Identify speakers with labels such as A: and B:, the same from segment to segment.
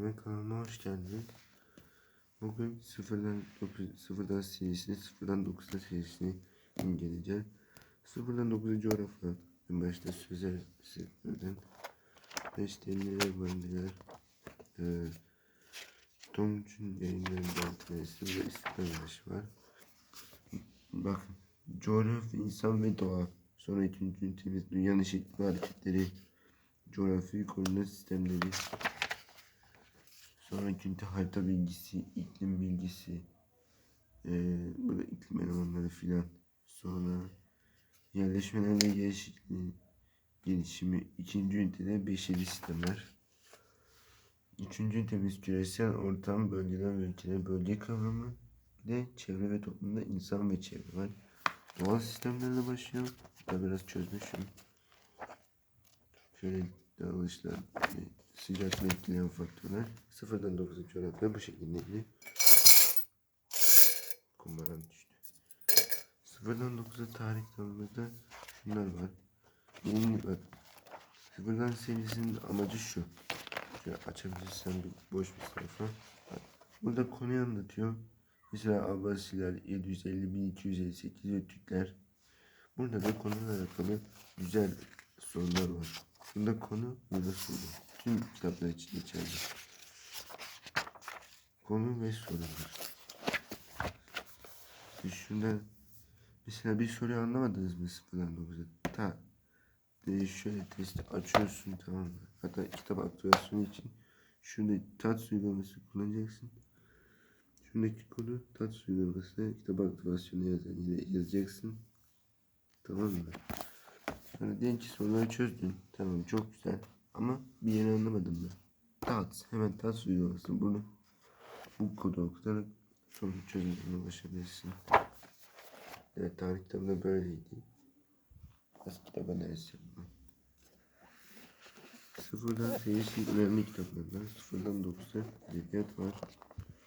A: Yemek kanalına hoş geldin. Bugün sıfırdan 9 sıfırdan serisini sıfırdan 9'a serisini inceleyeceğiz. Sıfırdan 9. coğrafya. En başta sözel sektörden. Var neler. Ee, Tomç'un yayınlarından tanesi ve İstiklal var. Bakın. Coğrafya, insan ve doğa. Sonra ikinci ünitemiz dünyanın ve hareketleri. Coğrafi koordinat sistemleri. Sonraki ünite harita bilgisi, iklim bilgisi, ee, burada iklim elemanları filan. Sonra yerleşmeler ve gelişikliği, gelişimi. ikinci ünitede beşeri sistemler. Üçüncü ünitemiz küresel ortam, bölgeler ve ülkeler bölge kavramı. De çevre ve toplumda insan ve çevre var. Doğal sistemlerle başlıyor. Da biraz çözmüşüm. Şöyle dağılışlar, e, sıcaklığı etkileyen faktörler. Sıfırdan 9. coğrafya bu şekildeydi. Kumbaram düştü. Sıfırdan 9'a tarih kitabımızda şunlar var. Yenilik bak. Sıfırdan serisinin amacı şu. Şöyle açabilirsen bir boş bir sayfa. Burada konuyu anlatıyor. Mesela Abbasiler 750-1258 ve Türkler. Burada da konuyla alakalı güzel sorular var. Bunda konu, burada soru. Tüm kitaplar için geçerli. Konu ve sorular. Şunda mesela bir soruyu anlamadınız mı sıfırdan 9'a? Ta e, şöyle testi açıyorsun tamam mı? Hatta kitap aktivasyonu için şurada tat uygulaması kullanacaksın. Şuradaki konu tat uygulaması kitap aktivasyonu yazan yine yazacaksın. Tamam mı? Sonra diyelim ki soruları çözdün. Tamam çok güzel. Ama bir yeri anlamadım ben. Tat. Hemen tat uygulaması. Bunu bu kodu okutarak sorunu çözümüne ulaşabilirsin. Evet tarih kitabında böyleydi. Az kitap analizi yapma. Sıfırdan serisi önemli kitaplardan. Sıfırdan 9'a edebiyat var.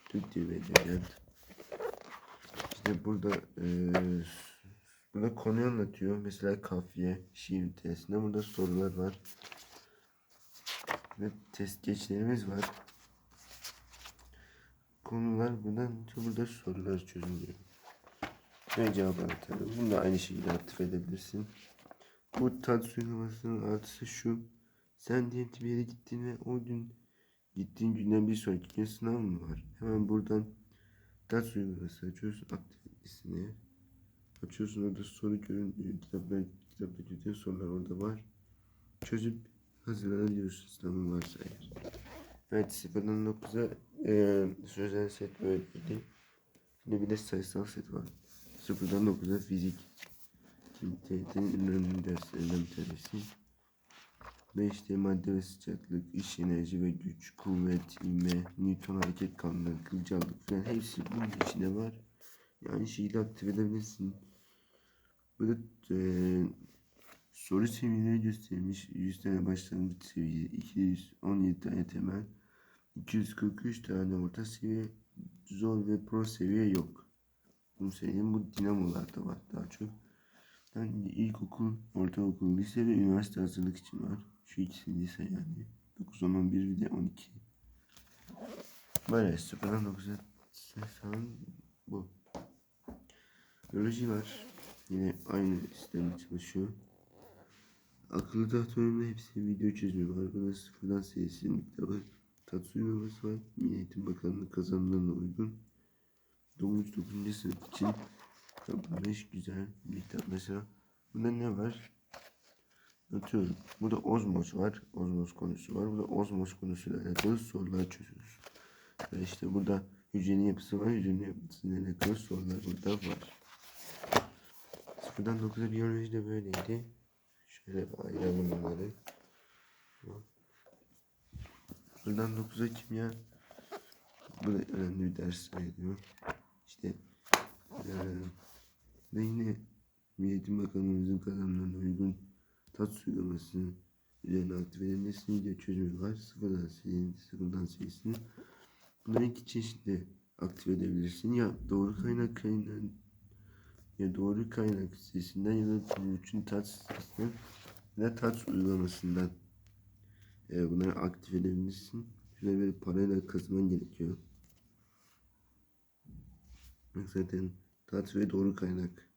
A: Türk Dili ve Edebiyat. İşte burada eee burada konuyu anlatıyor. Mesela kafiye, şiir testinde burada sorular var. Ve test geçlerimiz var. Konular buradan burada sorular çözülüyor. Ve cevaplar tabi. Bunu da aynı şekilde aktif edebilirsin. Bu tat uygulamasının artısı şu. Sen diyelim bir yere gittin ve o gün gittiğin günden bir sonraki gün sınav mı var? Hemen buradan tat uygulaması açıyorsun aktivitesini. Açıyorsun orada soru görünüyor. Kitaplar, kitaptaki bütün sorular orada var. Çözüp hazırlanabiliyorsun sınavın varsa eğer. Evet sıfırdan 9'a e, sözel set böyleydi. Şimdi bir de sayısal set var. Sıfırdan 9'a fizik. Şimdi TYT'nin önemli derslerinden bir tanesi. Ve işte madde ve sıcaklık, iş enerji ve güç, kuvvet, ivme, Newton hareket kanunu, kılcallık falan hepsi bunun içinde var. Yani şeyi aktif edebilirsin. Burada eee soru seviyeleri göstermiş. 100 tane başlangıç seviye, 217 tane temel, 243 tane orta seviye, zor ve pro seviye yok. Bunu söyleyeyim. Bu dinamolarda var daha çok. Yani ilkokul, ortaokul, lise ve üniversite hazırlık için var. Şu ikisi lise yani. 9, 10, 11 bir de 12. Böyle sıfırdan 9'a sayısalın bu. Biyoloji var. Yine aynı sistemde çalışıyor. Akıllı tahta oyununda hepsi video var. Burada sıfırdan serisinin kitabı. Tatsu uygulaması var. Milli Eğitim Bakanlığı kazanımlarına uygun. 9. 9. sınıf için yapılmış güzel bir kitap. Mesela bunda ne var? Atıyorum. Burada ozmos var. Ozmos konusu var. Burada ozmos konusuyla alakalı sorular çözüyoruz. Ve işte burada hücrenin yapısı var. Hücrenin yapısıyla alakalı sorular burada var. Sıfırdan 9'a biyoloji de böyleydi. Şöyle ayıralım bunları. Buradan 9'a kimya bu da önemli bir ders sayılıyor. İşte eee ve yine Milli Eğitim Bakanlığımızın kazanımlarına uygun tat uygulaması üzerine aktif edilmesi video çözümü var. Sıfırdan sayısını, sıfırdan sayısını. Bunları iki çeşitle aktif edebilirsin. Ya doğru kaynak kaynağı ya doğru kaynak sitesinden ya da bütün tat sitesinden ya da tat uygulamasından e, bunları aktif edebilirsin. Şöyle böyle parayla kazanman gerekiyor. Zaten tat ve doğru kaynak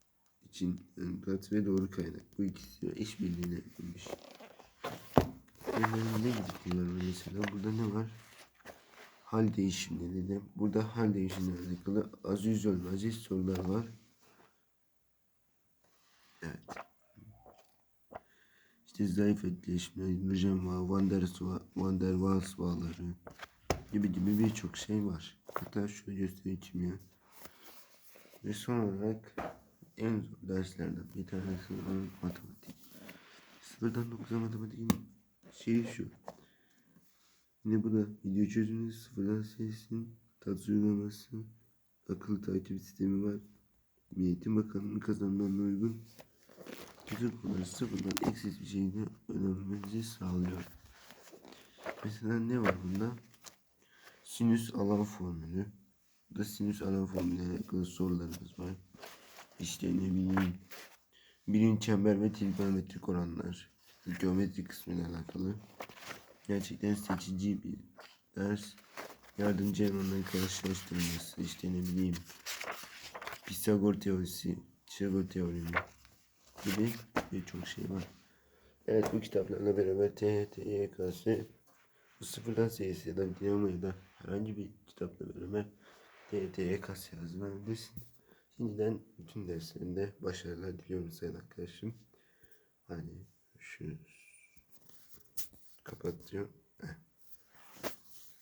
A: için yani tat ve doğru kaynak bu ikisi işbirliğine yapılmış. Bunların ne gidikleri var mesela burada ne var? Hal değişimleri de burada hal değişimleri alakalı az yüz aziz sorular var. Evet. İşte zayıf etkileşimler, hidrojen bağ, Van der, Van Waals bağları gibi gibi birçok şey var. Hatta şöyle göstereyim ya. Ve son olarak en zor derslerden bir tanesi olan matematik. Sıfırdan 9'a matematiğin şeyi şu. Yine bu da video çözümü sıfırdan serisinin tat uygulaması, akıllı takip sistemi var. Eğitim bakanlığının kazanımlarına uygun bütün konuları sıfırdan şekilde öğrenmenizi sağlıyor. Mesela ne var bunda? Sinüs alan formülü. Burada sinüs alan formülüyle alakalı sorularımız var. İşte ne bileyim. Birim çember ve trigonometrik oranlar. Geometri kısmıyla alakalı. Gerçekten seçici bir ders. Yardımcı elemanların karşılaştırılması. İşte ne bileyim. Pisagor teorisi. Pisagor teoremi gibi birçok şey var. Evet bu kitaplarla beraber TYT, YKS bu sıfırdan da dinamo da herhangi bir kitapla beraber TYT, YKS hazırlanabilirsin. Şimdiden bütün derslerinde başarılar diliyorum sayın arkadaşım. Hani şu kapatıyorum.